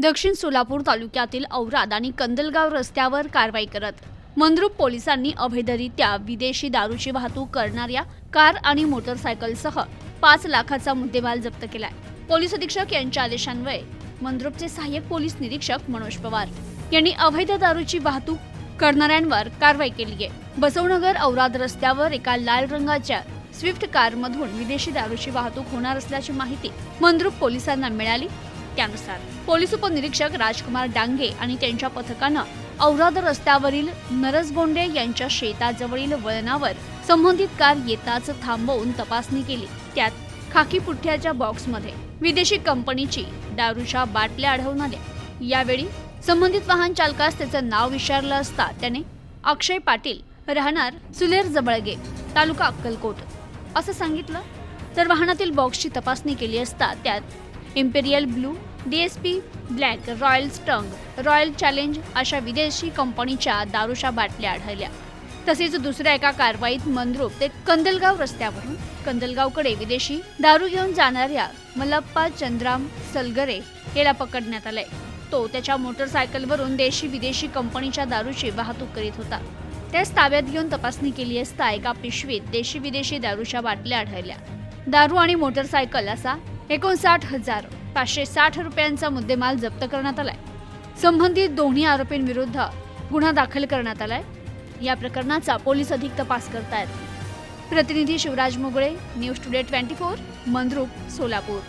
दक्षिण सोलापूर तालुक्यातील औराद आणि कंदलगाव रस्त्यावर कारवाई करत. मंद्रुप पोलिसांनी अवैधरित्या विदेशी दारूची वाहतूक करणाऱ्या कार आणि मोटरसायकलसह पाच लाखाचा मुद्देमाल जप्त केलाय. पोलीस अधीक्षक यांच्या आदेशान्वये मंद्रुपचे सहाय्यक पोलीस निरीक्षक मनोज पवार यांनी अवैध दारूची वाहतूक करणाऱ्यांवर कारवाई केली आहे. बसवनगर औराद रस्त्यावर एका लाल रंगाच्या स्विफ्ट कारमधून विदेशी दारूची वाहतूक होणार असल्याची माहिती मंद्रुप पोलिसांना मिळाली. त्यानुसार पोलीस उपनिरीक्षक राजकुमार डांगे आणि त्यांच्या पथकानं औराद रस्त्यावरील नरसगोंडे यांच्या शेताजवळील वळणावर संबंधित कार येताच थांबवून तपासणी केली. त्यात खाकी पुठ्ठ्याच्या बॉक्समध्ये विदेशी कंपनीची दारूच्या बाटल्या आढळून आल्या. यावेळी संबंधित वाहन चालकास त्याचं नाव विचारलं असता त्याने अक्षय पाटील राहणार सुलेर जबळगे तालुका अक्कलकोट असं सांगितलं. तर वाहनातील बॉक्सची तपासणी केली असता त्यात Imperial Blue DSP Black Royal Stag Royal Challenge अशा विदेशी कंपनीच्या दारूच्या बाटल्या आढळल्या. तसेच दुसऱ्या एका कारवाईत मंद्रुप ते कंदलगाव रस्त्यावरून कंदलगावकडे विदेशी दारू घेऊन जाणाऱ्या मल्लप्पा चंद्राम सलगरे याला पकडण्यात आलंय तो त्याच्या मोटरसायकलवरून देशी विदेशी कंपनीच्या दारूची वाहतूक करीत होता. त्यास ताब्यात घेऊन तपासणी केली असता एका पिशवीत देशी विदेशी दारूच्या बाटल्या आढळल्या. दारू आणि मोटरसायकल असा एकोणसाठ हजार पाचशे साठ रुपयांचा मुद्देमाल जप्त करण्यात आलाय. संबंधित दोन्ही आरोपींविरुद्ध गुन्हा दाखल करण्यात आलाय. या प्रकरणाचा पोलीस अधिक तपास करतायत. प्रतिनिधी Shivraj Mogale News Today twenty four Mandrup Solapur.